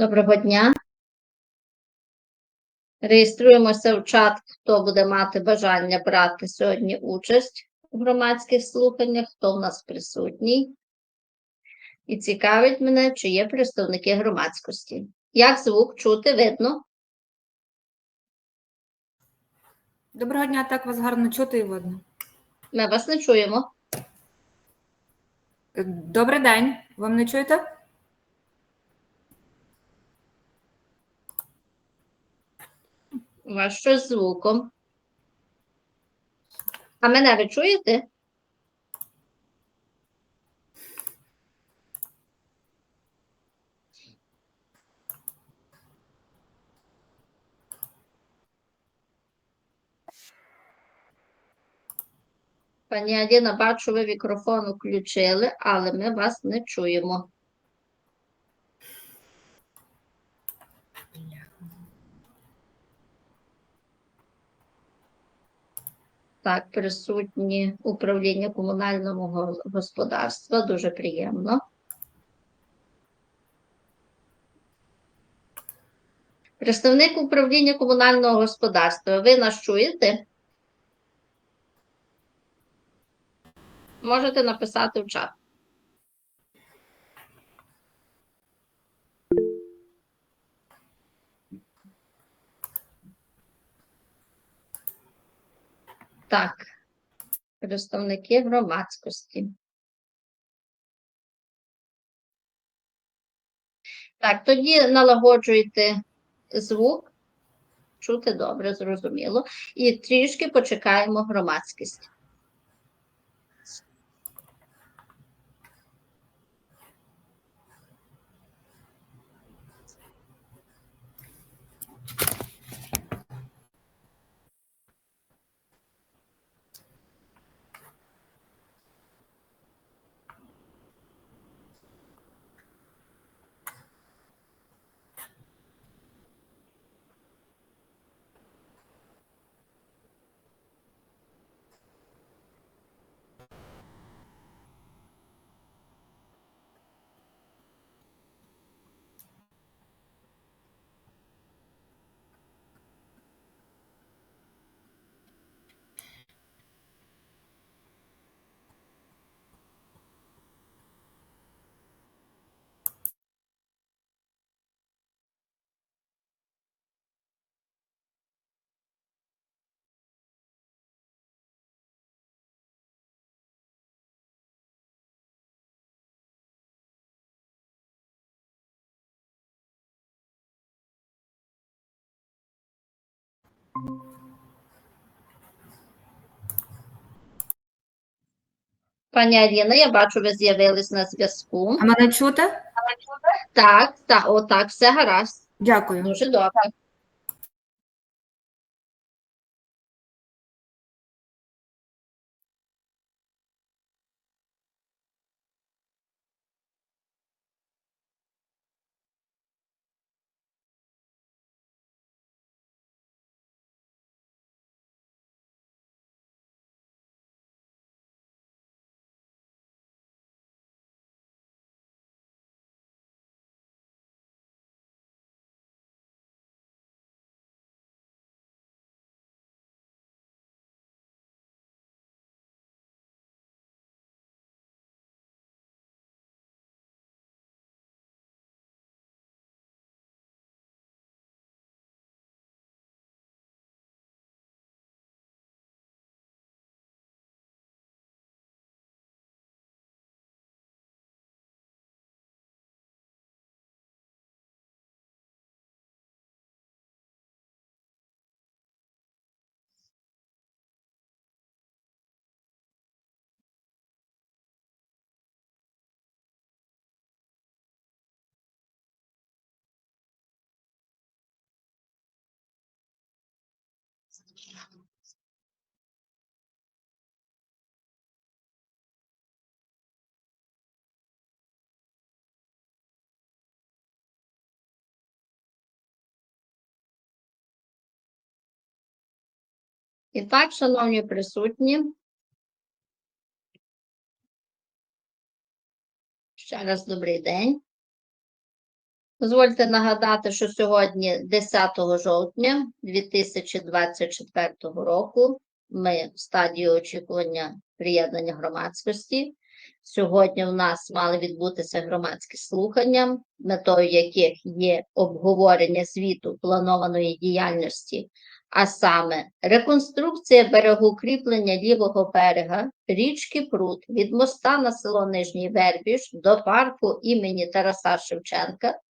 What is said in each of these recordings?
Доброго дня. Реєструємося в чат, хто буде мати бажання брати сьогодні участь у громадських слуханнях, хто в нас присутній. І цікавить мене, чи є представники громадськості. Як звук чути, видно? Доброго дня, так вас гарно чути і видно. Ми вас не чуємо. Добрий день. Ви мене чуєте? У з звуком. А мене ви чуєте? Пані Аліна, бачу, ви мікрофон включили, але ми вас не чуємо. Так, присутні управління комунального господарства. Дуже приємно. Представник управління комунального господарства. Ви нас чуєте? Можете написати в чат. Так, представники громадськості. Так, тоді налагоджуйте звук. Чути добре, зрозуміло. І трішки почекаємо громадськість. Пані Аліна, я бачу, ви з'явились на зв'язку. А мене чути? Так, так, отак, все гаразд. Дякую. Дуже добре. І так, шановні присутні, ще раз добрий день. Дозвольте нагадати, що сьогодні 10 жовтня 2024 року ми в стадії очікування приєднання громадськості. Сьогодні у нас мали відбутися громадські слухання, метою яких є обговорення звіту планованої діяльності, а саме реконструкція берегу кріплення лівого берега річки Прут від моста на село Нижній Вербіж до парку імені Тараса Шевченка в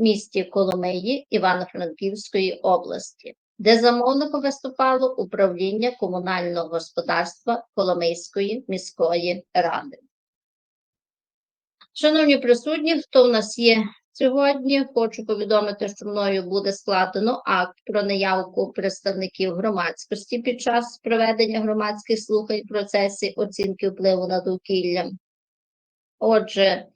місті Коломиї Івано-Франківської області, де замовником виступало управління комунального господарства Коломийської міської ради. Шановні присутні, хто в нас є сьогодні, хочу повідомити, що мною буде складено акт про наявку представників громадськості під час проведення громадських слухань в оцінки впливу на довкілля. Отже,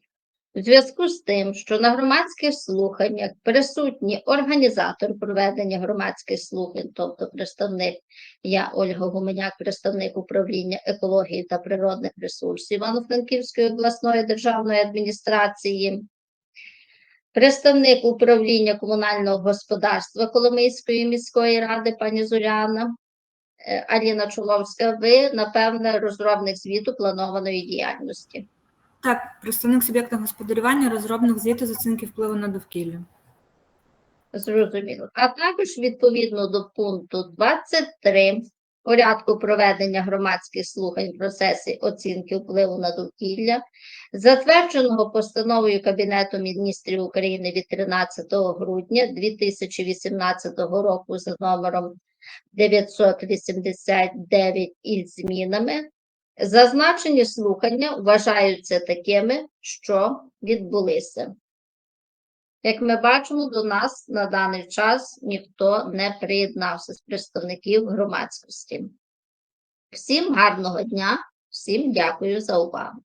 у зв'язку з тим, що на громадських слуханнях присутній організатор проведення громадських слухань, тобто представник, я Ольга Гуменяк, представник управління екології та природних ресурсів Івано-Франківської обласної державної адміністрації, представник управління комунального господарства Коломийської міської ради пані Зоряна. е, Аліна Чуловська, ви, напевне, розробник звіту планованої діяльності. Так, представник суб'єкта господарювання, розробник звіту з оцінки впливу на довкілля. Зрозуміло. А також відповідно до пункту 23 порядку проведення громадських слухань в процесі оцінки впливу на довкілля, затвердженого постановою Кабінету міністрів України від 13 грудня 2018 року за номером 989 із змінами, зазначені слухання вважаються такими, що відбулися. Як ми бачимо, до нас на даний час ніхто не приєднався з представників громадськості. Всім гарного дня, всім дякую за увагу.